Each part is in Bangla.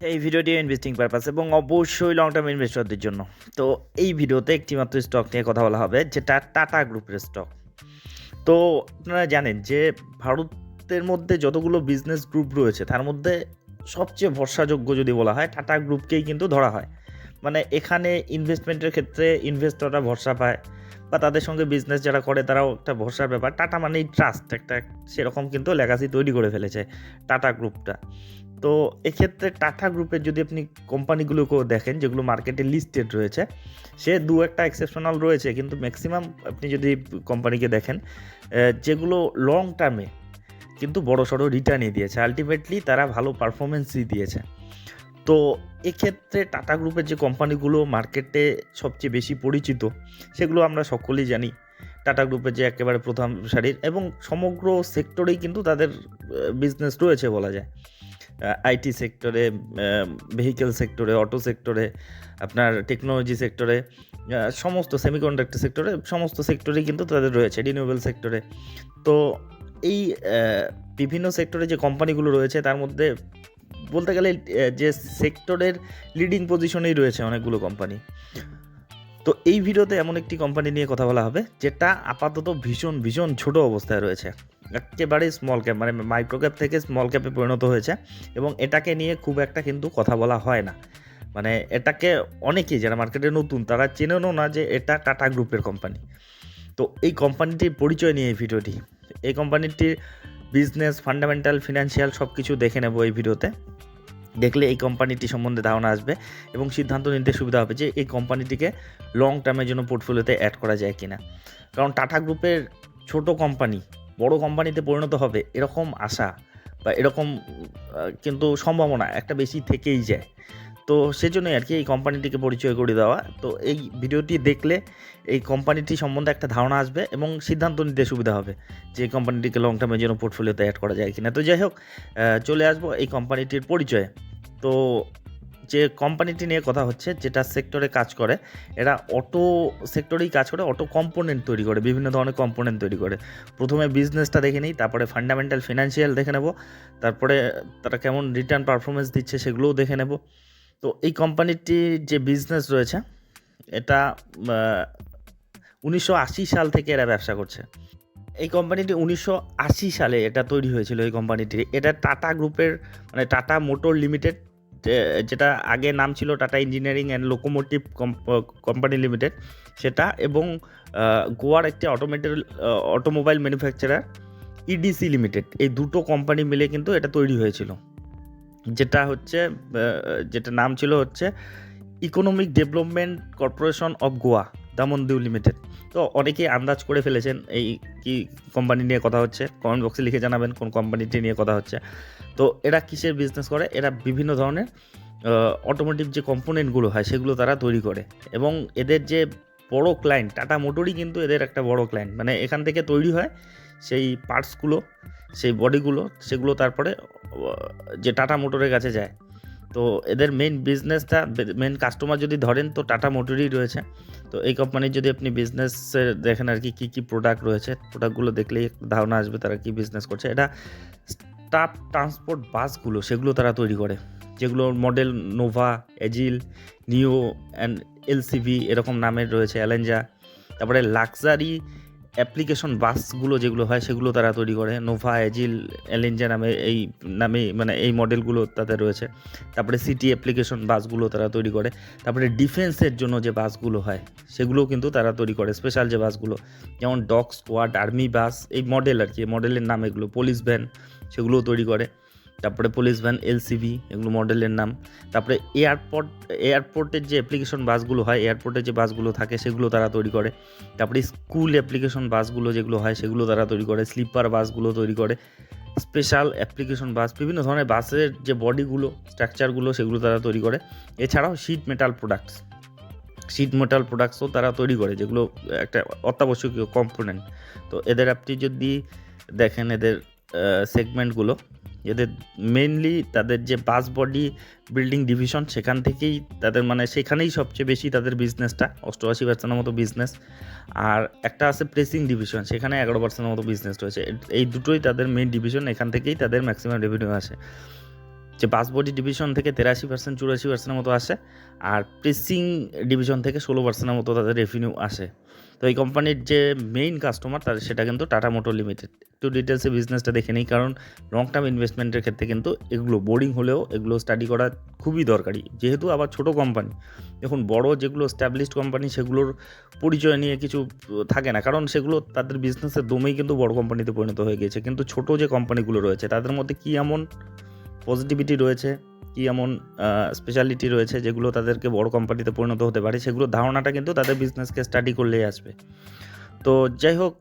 এই ভিডিওটি ইনভেস্টিং পারপাস এবং অবশ্যই লং টার্ম ইনভেস্টরদের জন্য। তো এই ভিডিওতে একটি মাত্র স্টক নিয়ে কথা বলা হবে, যেটা টাটা গ্রুপের স্টক তো আপনারা জানেন যে ভারতের মধ্যে যতগুলো বিজনেস গ্রুপ রয়েছে, তার মধ্যে সবচেয়ে ভরসাযোগ্য যদি বলা হয় টাটা গ্রুপকেই কিন্তু ধরা হয়। মানে এখানে ইনভেস্টমেন্টের ক্ষেত্রে ইনভেস্টররা ভরসা পায়, বা তাদের সঙ্গে বিজনেস যারা করে, তারাও একটা ভরসার ব্যাপার। টাটা মানেই ট্রাস্ট একটা সেরকম কিন্তু লেগাসি তৈরি করে ফেলেছে টাটা গ্রুপটা তো এক্ষেত্রে টাটা গ্রুপের যদি আপনি কোম্পানিগুলোকেও দেখেন, যেগুলো মার্কেটে লিস্টেড রয়েছে, সে দু একটা এক্সেপশনাল রয়েছে, কিন্তু ম্যাক্সিমাম আপনি যদি কোম্পানিকে দেখেন যেগুলো লং টার্মে কিন্তু বড় সড়ো রিটার্নই দিয়েছে। আলটিমেটলি তারা ভালো পারফরমেন্সই দিয়েছে। তো এক্ষেত্রে টাটা গ্রুপের যে কোম্পানিগুলো মার্কেটে সবচেয়ে বেশি পরিচিত, সেগুলো আমরা সকলেই জানি। টাটা গ্রুপের যে একেবারে প্রথম সারির এবং সমগ্র সেক্টরেই কিন্তু তাদের বিজনেস রয়েছে বলা যায়। আইটি সেক্টরে ভেহিকেল সেক্টরে অটো সেক্টরে, আপনার টেকনোলজি সেক্টরে সমস্ত সেমিকন্ডাক্টর সেক্টরে, সমস্ত সেক্টরেই কিন্তু তাদের রয়েছে রিনিউয়েবল সেক্টরে। তো এই বিভিন্ন সেক্টরে যে কোম্পানিগুলো রয়েছে, তার মধ্যে বলতে গেলে যে সেক্টরের লিডিং পজিশনেই রয়েছে অনেকগুলো কোম্পানি তো এই ভিডিওতে এমন একটি কোম্পানি নিয়ে কথা বলা হবে, যেটা আপাতত ভীষণ ভীষণ ছোট অবস্থায় রয়েছে। একেবারে স্মল ক্যাপ মানে মাইক্রো ক্যাপ থেকে স্মল ক্যাপে পরিণত হয়েছে এবং এটাকে নিয়ে খুব একটা কিন্তু কথা বলা হয় না। মানে এটাকে অনেকেই যারা মার্কেটে নতুন, তারা চেনেনও না যে এটা টাটা গ্রুপের কোম্পানি তো এই কোম্পানিটির পরিচয় নিয়ে এই ভিডিওটি এই কোম্পানিটির বিজনেস ফান্ডামেন্টাল ফিনান্সিয়াল সব কিছু দেখে নেব এই ভিডিওতে দেখলে এই কোম্পানিটি সম্বন্ধে ধারণা আসবে এবং সিদ্ধান্ত নিতে সুবিধা হবে যে এই কোম্পানিটিকে লং টার্মের জন্য পোর্টফোলিওতে অ্যাড করা যায় কিনা। কারণ টাটা গ্রুপের ছোট কোম্পানি বড় কোম্পানিতে পরিণত হবে এরকম আশা বা এরকম কিন্তু সম্ভাবনা একটা বেশি থেকেই যায়। তো সেজন্যই আর কি এই কোম্পানিটিকে পরিচয় করে দেওয়া। তো এই ভিডিওটি দেখলে এই কোম্পানিটি সম্বন্ধে একটা ধারণা আসবে এবং সিদ্ধান্ত নিতে সুবিধা হবে যে এই কোম্পানিটিকে লং টার্মের জন্য পোর্টফোলিওতে অ্যাড করা যায় কিনা। তো যাই হোক চলে আসব এই কোম্পানিটির পরিচয়ে। তো যে কোম্পানিটি নিয়ে কথা হচ্ছে, যেটা সেক্টরে কাজ করে, এরা অটো সেক্টরেই কাজ করে অটো কম্পোনেন্ট তৈরি করে, বিভিন্ন ধরনের কম্পোনেন্ট তৈরি করে। প্রথমে বিজনেসটা দেখে নিই, তারপরে ফান্ডামেন্টাল ফিনান্সিয়াল দেখে নেব, তারপরে তারা কেমন রিটার্ন পারফরমেন্স দিচ্ছে সেগুলোও দেখে নেব। তো এই কোম্পানিটির যে বিজনেস রয়েছে, এটা উনিশশো আশি সাল থেকে এরা ব্যবসা করছে। এই কোম্পানিটি উনিশশো আশি সালে এটা তৈরি হয়েছিল, এই কোম্পানিটি এটা টাটা গ্রুপের মানে টাটা মোটর লিমিটেড যেটা আগে নাম ছিল Tata engineering and locomotive company limited সেটা এবং গোয়ার একটি automated automobile manufacturer EDC limited এই দুটো কোম্পানি মিলে কিন্তু এটা তৈরি হয়েছিল। যেটা হচ্ছে যেটা নাম ছিল হচ্ছে economic development corporation of Goa Daman Diu limited. তো অনেকেই আন্দাজ করে ফেলেছেন এই কি কোম্পানি নিয়ে কথা হচ্ছে। কমেন্ট বক্সে লিখে জানাবেন কোন কোম্পানিটি নিয়ে কথা হচ্ছে। তো এরা কিসের বিজনেস করে? এরা বিভিন্ন ধরনের অটোমোটিভ যে কম্পোনেন্টগুলো হয় সেগুলো তারা তৈরি করে। এবং এদের যে বড় ক্লায়েন্ট টাটা মোটরই কিন্তু এদের একটা বড় ক্লায়েন্ট মানে এখান থেকে তৈরি হয় সেই পার্টসগুলো সেই বডিগুলো সেগুলো তারপরে যে টাটা মোটরের কাছে যায়। তো এদের মেইন বিজনেসটা মেইন কাস্টমার যদি ধরেন তো টাটা মোটরই রয়েছে। তো এই কোম্পানির যদি আপনি বিজনেসের দেখেন আর কি, কী কী প্রোডাক্ট রয়েছে প্রোডাক্টগুলো দেখলেই ধারণা আসবে তারা কী বিজনেস করছে। এটা স্টাফ ট্রান্সপোর্ট বাসগুলো সেগুলো তারা তৈরি করে। যেগুলোর model Nova Agile Neo and LCV এরকম নামের রয়েছে অ্যালেঞ্জা তারপরে লাক্সারি অ্যাপ্লিকেশন বাসগুলো যেগুলো হয় সেগুলো তারা তৈরি করে। নোভা, এজিল এলেঞ্জা নামে এই, নামে মানে এই মডেলগুলো তাদের রয়েছে। তারপরে সিটি অ্যাপ্লিকেশন বাসগুলো তারা তৈরি করে। তারপরে ডিফেন্সের জন্য যে বাসগুলো হয় সেগুলোও কিন্তু তারা তৈরি করে। স্পেশাল যে বাসগুলো, যেমন ডক স্কোয়াড, আর্মি বাস, এই মডেল আর কি মডেলের নাম এগুলো। পুলিশ ভ্যান, সেগুলোও তৈরি করে। তারপরে পুলিশ ভ্যান এলসিভি এগুলো মডেলের নাম। তারপরে এয়ারপোর্ট এয়ারপোর্টের যে অ্যাপ্লিকেশন বাসগুলো হয় এয়ারপোর্টের যে বাসগুলো থাকে, সেগুলো তারা তৈরি করে। তারপরে স্কুল অ্যাপ্লিকেশন বাসগুলো যেগুলো হয়, সেগুলো তারা তৈরি করে। স্লিপার বাসগুলো তৈরি করে। স্পেশাল অ্যাপ্লিকেশন বাস, বিভিন্ন ধরনের বাসের যে বডিগুলো স্ট্রাকচারগুলো সেগুলো তারা তৈরি করে। এছাড়াও sheet metal products sheet metal প্রোডাক্টসও তারা তৈরি করে, যেগুলো একটা অত্যাবশ্যকীয় কম্পোনেন্ট তো এদের আপনি যদি দেখেন, এদের সেগমেন্টগুলো এদের মেনলি তাদের যে বাস বডি বিল্ডিং ডিভিশন সেখান থেকেই তাদের মানে সেখানেই সবচেয়ে বেশি তাদের বিজনেসটা অষ্টআশি পার্সেন্টের মতো বিজনেস আর একটা আছে প্রেসিং ডিভিশন সেখানে এগারো পার্সেন্টের মতো বিজনেস রয়েছে। এই দুটোই তাদের মেন ডিভিশন এখান থেকেই তাদের ম্যাক্সিমাম রেভিনিউ আসে। যে বাস বডি ডিভিশন থেকে তেরাশি পার্সেন্ট চুরাশি পার্সেন্টের মতো আসে। আর প্রেসিং ডিভিশন থেকে ষোলো পার্সেন্টের মতো তাদের রেভিনিউ আসে। তো এই কোম্পানির যে মেইন কাস্টমার তার সেটা কিন্তু টাটা মোটর লিমিটেড একটু ডিটেলসে বিজনেসটা দেখে নিই, কারণ লং টার্ম ইনভেস্টমেন্টের ক্ষেত্রে কিন্তু এগুলো বোর্ডিং হলেও এগুলো স্টাডি করা খুবই দরকারি। যেহেতু আবার ছোট কোম্পানি দেখুন বড় যেগুলো স্ট্যাবলিশড কোম্পানি সেগুলোর পরিচয় নিয়ে কিছু থাকে না, কারণ সেগুলো তাদের বিজনেসের দমেই কিন্তু বড় কোম্পানিতে পরিণত হয়ে গিয়েছে। কিন্তু ছোট যে কোম্পানিগুলো রয়েছে, তাদের মধ্যে কী এমন পজিটিভিটি রয়েছে, কী এমন স্পেশালিটি রয়েছে যেগুলো তাদেরকে বড় কোম্পানিতে পরিণত হতে পারে, সেগুলো ধারণাটা কিন্তু তাদের বিজনেসকে স্টাডি করলেই আসবে। তো যাই হোক,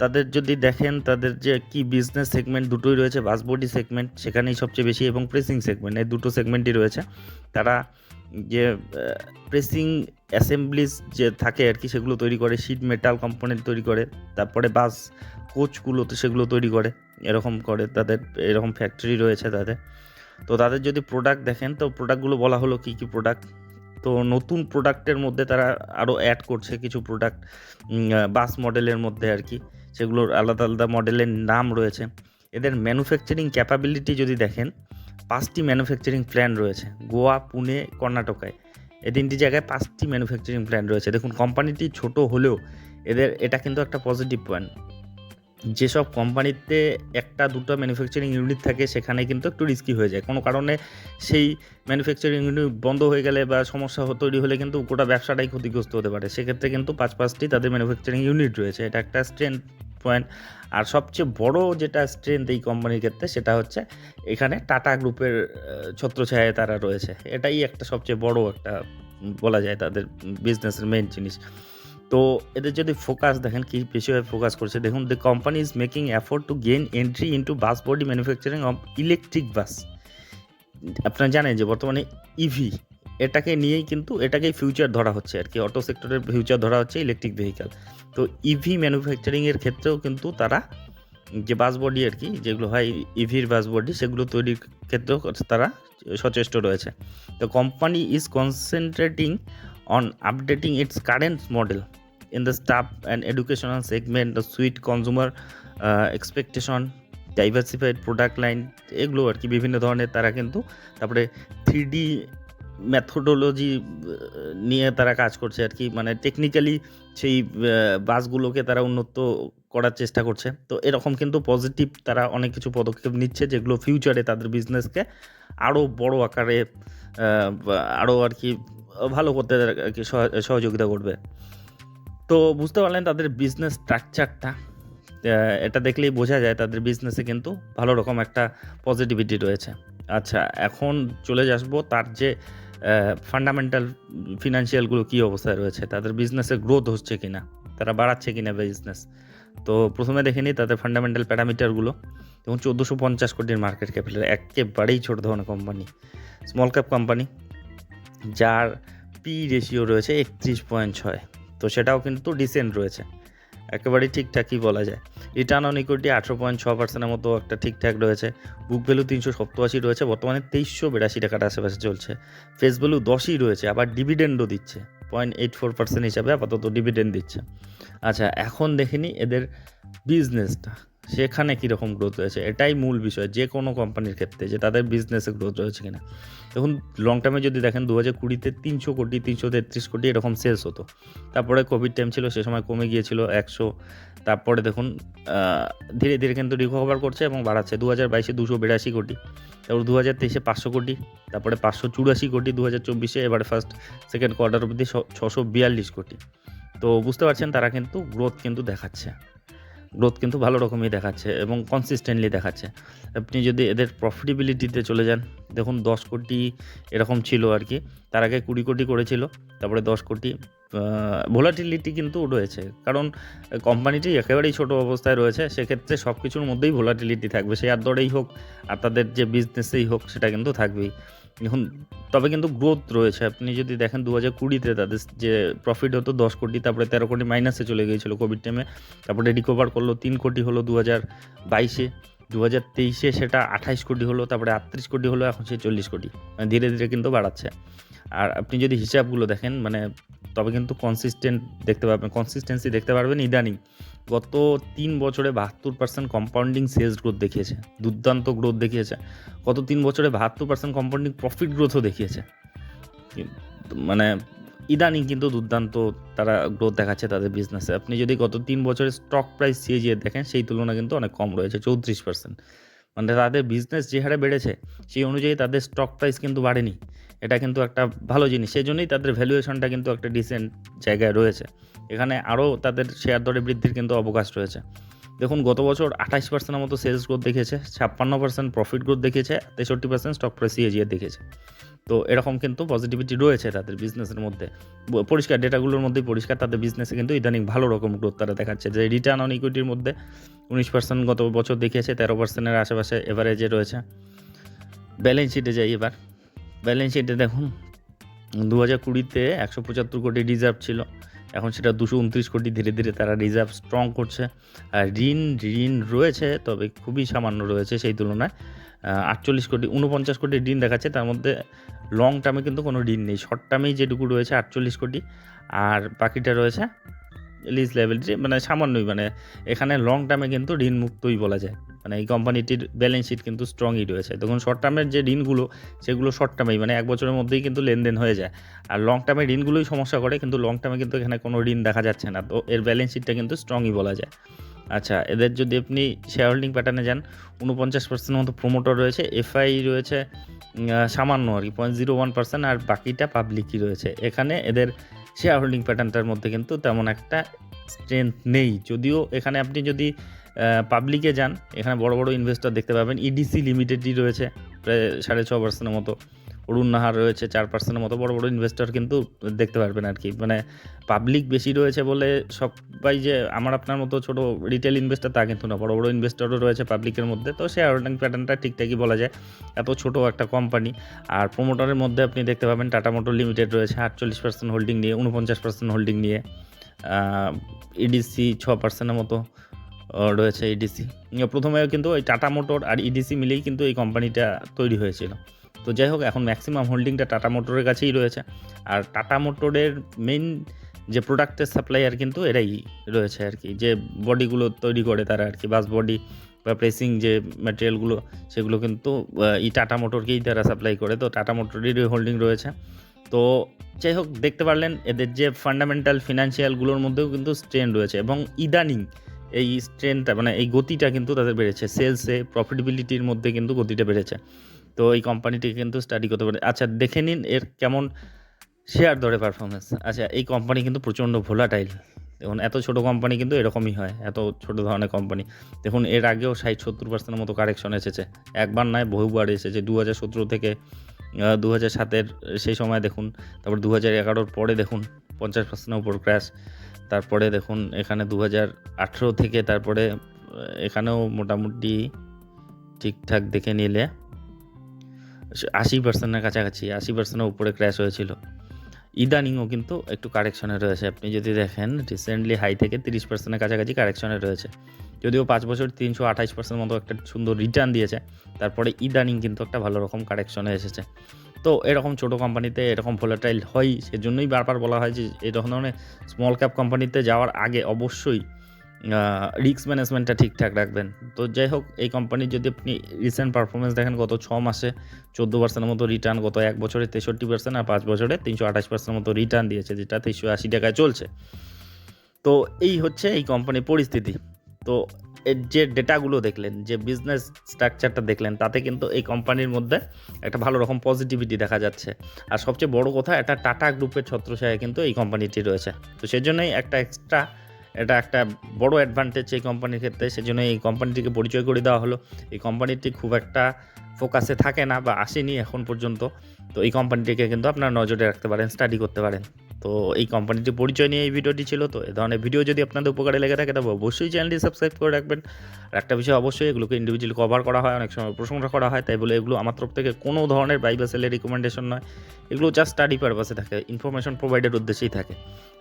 তাদের যদি দেখেন তাদের যে কি বিজনেস সেগমেন্ট দুটোই রয়েছে বাস বডি সেগমেন্ট সেখানেই সবচেয়ে বেশি এবং প্রেসিং সেগমেন্ট এই দুটো সেগমেন্টই রয়েছে। তারা যে প্রেসিং অ্যাসেম্বলিজ যে থাকে আর কি, সেগুলো তৈরি করে শিট মেটাল কম্পোনেন্ট তৈরি করে, তারপরে বাস কোচগুলো তো সেগুলো তৈরি করে। এরকম করে তাদের, এরকম ফ্যাক্টরি রয়েছে তাদের। তো তাদের যদি প্রোডাক্ট দেখেন, তো প্রোডাক্টগুলো বলা হলো কী কী প্রোডাক্ট তো নতুন প্রোডাক্টের মধ্যে তারা আরও অ্যাড করছে কিছু প্রোডাক্ট বাস মডেলের মধ্যে আর কি। সেগুলোর আলাদা আলাদা মডেলের নাম রয়েছে। এদের ম্যানুফ্যাকচারিং ক্যাপাবিলিটি যদি দেখেন, পাঁচটি ম্যানুফ্যাকচারিং প্ল্যান রয়েছে, গোয়া, পুনে, কর্ণাটকায়। এ তিনটি জায়গায় পাঁচটি ম্যানুফ্যাকচারিং প্ল্যান রয়েছে। দেখুন কোম্পানিটি ছোট হলেও এদের, এটা কিন্তু একটা পজিটিভ পয়েন্ট যেসব কোম্পানিতে একটা দুটো ম্যানুফ্যাকচারিং ইউনিট থাকে, সেখানে কিন্তু একটু রিস্কি হয়ে যায়। কোনো কারণে সেই ম্যানুফ্যাকচারিং ইউনিট বন্ধ হয়ে গেলে বা সমস্যা তৈরি হলে কিন্তু গোটা ব্যবসাটাই ক্ষতিগ্রস্ত হতে পারে। সেক্ষেত্রে কিন্তু পাঁচ পাঁচটি তাদের ম্যানুফ্যাকচারিং ইউনিট রয়েছে। এটা একটা স্ট্রেংথ পয়েন্ট আর সবচেয়ে বড় যেটা স্ট্রেংথ এই কোম্পানির ক্ষেত্রে, সেটা হচ্ছে এখানে টাটা গ্রুপের ছত্রছায়ায় তারা রয়েছে। এটাই একটা সবচেয়ে বড় একটা বলা যায় তাদের বিজনেসের মেইন জিনিস। তো এদের যদি ফোকাস দেখেন, কি বিষয়ে ফোকাস করছে, দেখুন the company is making effort to gain entry into bus body manufacturing of electric bus আপনারা জানেন যে বর্তমানে ইভি এটাকে নিয়েই কিন্তু, এটাকেই ফিউচার ধরা হচ্ছে আর কি অটো সেক্টরের ফিউচার ধরা হচ্ছে ইলেকট্রিক ভেহিক্যাল তো ইভি ম্যানুফ্যাকচারিংয়ের ক্ষেত্রেও কিন্তু তারা যে বাস বডি আর কি, যেগুলো হয় ইভির বাস বডি সেগুলো তৈরির ক্ষেত্রেও তারা সচেষ্ট রয়েছে। তো company is concentrating on updating its current model in the staff and educational segment, the suite consumer uh, expectation, diversified product line এগুলো আর কি বিভিন্ন ধরনের তারা কিন্তু তারপরে থ্রি ডি ম্যাথোডোলজি নিয়ে তারা কাজ করছে আর কি। মানে টেকনিক্যালি সেই বাসগুলোকে তারা উন্নত করার চেষ্টা করছে। তো এরকম কিন্তু পজিটিভ তারা অনেক কিছু পদক্ষেপ নিচ্ছে যেগুলো ফিউচারে তাদের বিজনেসকে আরও বড় আকারে আরও আর কি ভালো করতে আর কি সহ- সহযোগিতা করবে। তো বুঝতে পারলেন তাদের বিজনেস স্ট্রাকচারটা এটা দেখলেই বোঝা যায় তাদের বিজনেসে কিন্তু ভালো রকম একটা পজিটিভিটি রয়েছে। আচ্ছা এখন চলে আসব তার যে ফান্ডামেন্টাল ফিনান্সিয়ালগুলো কী অবস্থায় রয়েছে, তাদের বিজনেসে গ্রোথ হচ্ছে কি না তারা বাড়াচ্ছে কিনা বিজনেস তো প্রথমে দেখে নিই তাদের ফান্ডামেন্টাল প্যারামিটারগুলো এবং চোদ্দোশো পঞ্চাশ কোটির মার্কেট ক্যাপিটাল একেবারেই ছোট ধরনের কোম্পানি স্মল ক্যাপ কোম্পানি যার পি রেশিও রয়েছে একত্রিশ পয়েন্ট ছয়। তো সেটাও কিন্তু ডিসেন্ট রয়েছে। একেবারেই ঠিকঠাকই বলা যায়। রিটার্ন অন ইকুইটি আঠেরো পয়েন্ট ছ পার্সেন্টের মতো একটা ঠিকঠাক রয়েছে। বুক ভ্যালু তিনশো সপ্তআশি রয়েছে। বর্তমানে তেইশশো বিরাশি টাকার আশেপাশে চলছে। ফেস ভ্যালু দশই রয়েছে, আবার ডিভিডেন্ডও দিচ্ছে। পয়েন্ট এইট ফোর পার্সেন্ট হিসাবে আপাতত ডিভিডেন্ড দিচ্ছে। আচ্ছা এখন দেখিনি এদের বিজনেসটা সেখানে কীরকম গ্রোথ রয়েছে? এটাই মূল বিষয়, যে কোনো কোম্পানির ক্ষেত্রে যে তাদের বিজনেসে গ্রোথ রয়েছে কিনা। দেখুন লং টার্মে যদি দেখেন দু হাজার কুড়িতে তিনশো কোটি, তিনশো তেত্রিশ কোটি এরকম সেলস হতো। তারপরে কোভিড টাইম ছিল, সে সময় কমে গিয়েছিল একশো। তারপরে দেখুন ধীরে ধীরে কিন্তু রিকভার করছে এবং বাড়াচ্ছে। দু হাজার বাইশে দুশো বিরাশি কোটি, তারপর দু হাজার তেইশে পাঁচশো কোটি, তারপরে পাঁচশো চুরাশি কোটি দু হাজার চব্বিশে এবারে ফার্স্ট সেকেন্ড কোয়ার্টার অবধি ছশো বিয়াল্লিশ কোটি। তো বুঝতে পারছেন, তারা কিন্তু গ্রোথ কিন্তু দেখাচ্ছে। গ্রোথ কিন্তু ভালো রকমই দেখাচ্ছে এবং কনসিস্টেন্টলি দেখাচ্ছে। আপনি যদি এদের প্রফিটেবিলিটিতে চলে যান, দেখুন দশ কোটি এরকম ছিল আর কি, তার আগে কুড়ি কোটি করেছিল, তারপরে দশ কোটি ভোলাটিলিটি কিন্তু রয়েছে। কারণ কোম্পানিটি একেবারেই ছোট অবস্থায় রয়েছে, সেক্ষেত্রে সব কিছুর মধ্যেই ভোলাটিলিটি থাকবে শেয়ার দরেই হোক, আর তাদের যে বিজনেসেই হোক, সেটা কিন্তু থাকবেই। এখন তবে কিন্তু গ্রোথ রয়েছে। আপনি যদি দেখেন দু হাজার কুড়িতে তাদের যে প্রফিট হতো দশ কোটি, তারপরে তেরো কোটি মাইনাসে চলে গিয়েছিল কোভিড টাইমে তারপরে রিকভার করল তিন কোটি হলো দু হাজার বাইশে দু হাজার তেইশে সেটা আঠাইশ কোটি হলো, তারপরে আটত্রিশ কোটি হলো, এখন সে চল্লিশ কোটি। মানে ধীরে ধীরে কিন্তু বাড়াচ্ছে। আর আপনি যদি হিসাবগুলো দেখেন মানে তবে কিন্তু কনসিস্টেন্ট দেখতে পারবেন কনসিস্টেন্সি দেখতে পারবেন ইদানিং। গত তিন বছরে বাহাত্তর পার্সেন্ট কম্পাউন্ডিং সেলস গ্রোথ দেখিয়েছে, দুর্দান্ত গ্রোথ দেখিয়েছে। গত তিন বছরে বাহাত্তর পার্সেন্ট কম্পাউন্ডিং প্রফিট গ্রোথও দেখিয়েছে। মানে ইদানিং কিন্তু দুর্দান্ত তারা গ্রোথ দেখাচ্ছে তাদের বিজনেসে আপনি যদি গত তিন বছরের স্টক প্রাইস সিএজিএ দেখেন, সেই তুলনা কিন্তু অনেক কম রয়েছে, চৌত্রিশ পার্সেন্ট মানে তাদের বিজনেস যে হারে বেড়েছে, সেই অনুযায়ী তাদের স্টক প্রাইস কিন্তু বাড়েনি। এটা কিন্তু একটা ভালো জিনিস। সেই জন্যই তাদের ভ্যালুয়েশনটা কিন্তু একটা ডিসেন্ট জায়গায় রয়েছে। এখানে আরও তাদের শেয়ার দরে বৃদ্ধির কিন্তু অবকাশ রয়েছে। দেখুন, গত বছর আঠাশ পার্সেন্টের মতো সেলস গ্রোথ দেখিয়েছে, ছাপ্পান্ন পার্সেন্ট প্রফিট গ্রোথ দেখিয়েছে, তেষট্টি পার্সেন্ট স্টক প্রাইস সিএজিএ দেখেছে তো এরকম কিন্তু পজিটিভিটি রয়েছে তাদের বিজনেসের মধ্যে। পরিষ্কার ডেটাগুলোর মধ্যেই পরিষ্কার তাদের বিজনেসে কিন্তু ইদানিং ভালো রকম গ্রোথ তারা দেখাচ্ছে। যে রিটার্ন অন ইকুইটির মধ্যে উনিশ পার্সেন্ট গত বছর দেখিয়েছে, তেরো পার্সেন্টের আশেপাশে এভারেজে রয়েছে। ব্যালেন্স শিটে যাই এবার। ব্যালেন্স শিটে দেখুন দু হাজার কুড়িতে একশো পঁচাত্তর কোটি রিজার্ভ ছিল। এখন সেটা দুশো উনত্রিশ কোটি ধীরে ধীরে তারা রিজার্ভ স্ট্রং করছে। আর ঋণ ঋণ রয়েছে, তবে খুবই সামান্য রয়েছে সেই তুলনায়। আটচল্লিশ কোটি উনপঞ্চাশ কোটি ঋণ দেখাচ্ছে, তার মধ্যে লং টার্মে কিন্তু কোনো ঋণ নেই। শর্ট টার্মেই যেটুকু রয়েছে আটচল্লিশ কোটি, আর বাকিটা রয়েছে লিজ লাইবিলিটি মানে সামান্যই মানে এখানে লং টার্মে কিন্তু ঋণ মুক্তই বলা যায়। মানে এই কোম্পানিটির ব্যালেন্স শিট কিন্তু স্ট্রংই রয়েছে। তখন শর্ট টার্মের যে ঋণগুলো, সেগুলো শর্ট টার্মেই মানে এক বছরের মধ্যেই কিন্তু লেনদেন হয়ে যায়। আর লং টার্মের ঋণগুলোই সমস্যা করে, কিন্তু লং টার্মে কিন্তু এখানে কোনো ঋণ দেখা যাচ্ছে না। তো এর ব্যালেন্স শিটটা কিন্তু স্ট্রংই বলা যায়। আচ্ছা এদের যদি আপনি শেয়ার হোল্ডিং প্যাটার্নে যান উনপঞ্চাশ পার্সেন্ট মতো প্রমোটর রয়েছে এফআই রয়েছে সামান্য আর কি পয়েন্ট জিরো ওয়ান পার্সেন্ট আর বাকিটা পাবলিকই রয়েছে। এখানে এদের শেয়ার হোল্ডিং প্যাটার্নটার মধ্যে কিন্তু তেমন একটা স্ট্রেংথ নেই। যদিও এখানে আপনি যদি পাবলিকে যান, এখানে বড় বড় ইনভেস্টর দেখতে পাবেন। ইডিসি লিমিটেডই রয়েছে, প্রায় সাড়ে ছ পার্সেন্টের মতো। অরুণ নাহার রয়েছে চার পার্সেন্টের মতো বড় বড় ইনভেস্টর কিন্তু দেখতে পারবেন আর কি। মানে পাবলিক বেশি রয়েছে বলে সবাই যে আমার আপনার মতো ছোট রিটেল ইনভেস্টর তা কিন্তু না, বড় বড় ইনভেস্টরও রয়েছে পাবলিকের মধ্যে। তো শেয়ার হোল্ডিং প্যাটার্নটা ঠিকঠাকই বলা যায়, এত ছোট একটা কোম্পানি আর প্রোমোটারের মধ্যে আপনি দেখতে পাবেন টাটা মোটর লিমিটেড রয়েছে, আটচল্লিশ পার্সেন্ট হোল্ডিং নিয়ে, উনপঞ্চাশ পার্সেন্ট হোল্ডিং নিয়ে। ইডিসি ছ পার্সেন্টের মতো রয়েছে ইডিসি প্রথমে কিন্তু ওই টাটা মোটর আর ইডিসি মিলেই কিন্তু এই কোম্পানিটা তৈরি হয়েছিল। তো যাই হোক, এখন ম্যাক্সিমাম হোল্ডিংটা টাটা মোটরের কাছেই রয়েছে। আর টাটা মোটরের মেইন যে প্রোডাক্টের সাপ্লাইয়ার কিন্তু এরাই রয়েছে আর কি। যে বডিগুলো তৈরি করে তারা আর কি বাস বডি বা প্রেসিং যে ম্যাটেরিয়ালগুলো সেগুলো কিন্তু এই টাটা মোটরকেই তারা সাপ্লাই করে। তো টাটা মোটরেরই হোল্ডিং রয়েছে। তো যাই হোক, দেখতে পারলেন, এদের যে ফান্ডামেন্টাল ফিনান্সিয়ালগুলোর মধ্যেও কিন্তু স্ট্রেন রয়েছে এবং ইদানিং এই স্ট্রেনটা মানে এই গতিটা কিন্তু তাদের বেড়েছে। সেলসে প্রফিটেবিলিটির মধ্যে কিন্তু গতিটা বেড়েছে। তো এই কোম্পানিটিকে কিন্তু স্টাডি করতে পারে। আচ্ছা দেখে নিন এর কেমন শেয়ার দরে পারফরমেন্স আচ্ছা এই কোম্পানি কিন্তু প্রচণ্ড ভোলাটাইল দেখুন, এত ছোট কোম্পানি কিন্তু এরকমই হয়, এত ছোট ধরনের কোম্পানি দেখুন, এর আগেও ষাট সত্তর পার্সেন্টের মতো কারেকশন এসেছে। একবার নয়, বহুবার এসেছে। দু হাজার সতেরো থেকে দু হাজার সাতের সেই সময় দেখুন, তারপর দু হাজার এগারোর পরে দেখুন, পঞ্চাশ পার্সেন্টের উপর ক্র্যাশ তারপরে দেখুন, এখানে দু হাজার আঠেরো থেকে তারপরে এখানেও মোটামুটি ঠিকঠাক দেখে নিলে আশি পার্সেন্টের কাছাকাছি, আশি পার্সেন্টের উপরে ক্র্যাশ হয়েছিল। ইদানিংও কিন্তু একটু কারেকশনে রয়েছে। আপনি যদি দেখেন রিসেন্টলি হাই থেকে তিরিশ পার্সেন্টের কাছাকাছি কারেকশনে রয়েছে। যদিও পাঁচ বছর তিনশো আঠাশ পার্সেন্ট মতো একটা সুন্দর রিটার্ন দিয়েছে, তারপরে ইদানিং কিন্তু একটা ভালো রকম কারেকশনে এসেছে। তো এরকম ছোটো কোম্পানিতে এরকম ভোলাটাইল হয়, সেজন্যই বারবার বলা হয় যে এরকম ধরনের স্মল ক্যাপ কোম্পানিতে যাওয়ার আগে অবশ্যই রিস্ক ম্যানেজমেন্টটা ঠিকঠাক রাখবেন। তো যাই হোক, এই কোম্পানির যদি আপনি রিসেন্ট পারফরমেন্স দেখেন, গত ছ মাসে চোদ্দ পার্সেন্টের মতো রিটার্ন গত এক বছরে তেষট্টি পার্সেন্ট আর পাঁচ বছরে তিনশো আঠাশ পার্সেন্ট মতো রিটার্ন দিয়েছে, যেটা তিনশো আশি টাকায় চলছে। তো এই হচ্ছে এই কোম্পানির পরিস্থিতি। তো এর যে ডেটাগুলো দেখলেন, যে বিজনেস স্ট্রাকচারটা দেখলেন, তাতে কিন্তু এই কোম্পানির মধ্যে একটা ভালো রকম পজিটিভিটি দেখা যাচ্ছে। আর সবচেয়ে বড় কথা এটা টাটা গ্রুপের ছত্রছায়া কিন্তু এই কোম্পানিটি রয়েছে। তো সেজন্যই একটা এক্সট্রা এটা একটা বড় অ্যাডভান্টেজ এই কোম্পানির ক্ষেত্রে। সেজন্য এই কোম্পানিটিকে পরিচয় করে দেওয়া হলো। এই কোম্পানিটি খুব একটা ফোকাসে থাকে না বা আসেনি এখন পর্যন্ত। তো এই কোম্পানিটিকে কিন্তু আপনার নজরে রাখতে পারেন স্টাডি করতে পারেন। তো এই কোম্পানিটির পরিচয় নিয়ে এই ভিডিওটি ছিল, তো এ ধরনের ভিডিও যদি আপনাদের উপকারে লেগে থাকে, তবে অবশ্যই চ্যানেলটি সাবস্ক্রাইব করে রাখবেন। আর একটা বিষয় অবশ্যই, এগুলোকে ইন্ডিভিজুয়ালি কভার করা হয়, অনেক সময় প্রশংসা করা হয়, তাই বলে এগুলো আমার তরফ থেকে কোনো ধরনের বাই সেলের রিকমেন্ডেশন নয়। এগুলো জাস্ট স্টাডি পারপাসে থাকে ইনফরমেশন প্রোভাইডের উদ্দেশ্যেই থাকে।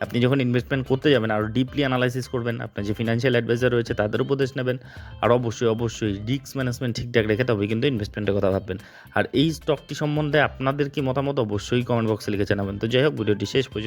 আপনি যখন ইনভেস্টমেন্ট করতে যাবেন আরও ডিপলি অ্যানালাইসিস করবেন, আপনার যে ফিনান্সিয়াল অ্যাডভাইজার রয়েছে, তাদের উপদেশ নেবেন, আর অবশ্যই অবশ্যই রিস্ক ম্যানেজমেন্ট ঠিকঠাক রেখে তবে কিন্তু ইনভেস্টমেন্টের কথা ভাববেন। আর এই স্টকটি সম্বন্ধে আপনাদের কি মতামত, অবশ্যই কমেন্ট বক্সে লিখে জানাবেন। তো যাই হোক, ভিডিওটি শেষ পর্যন্ত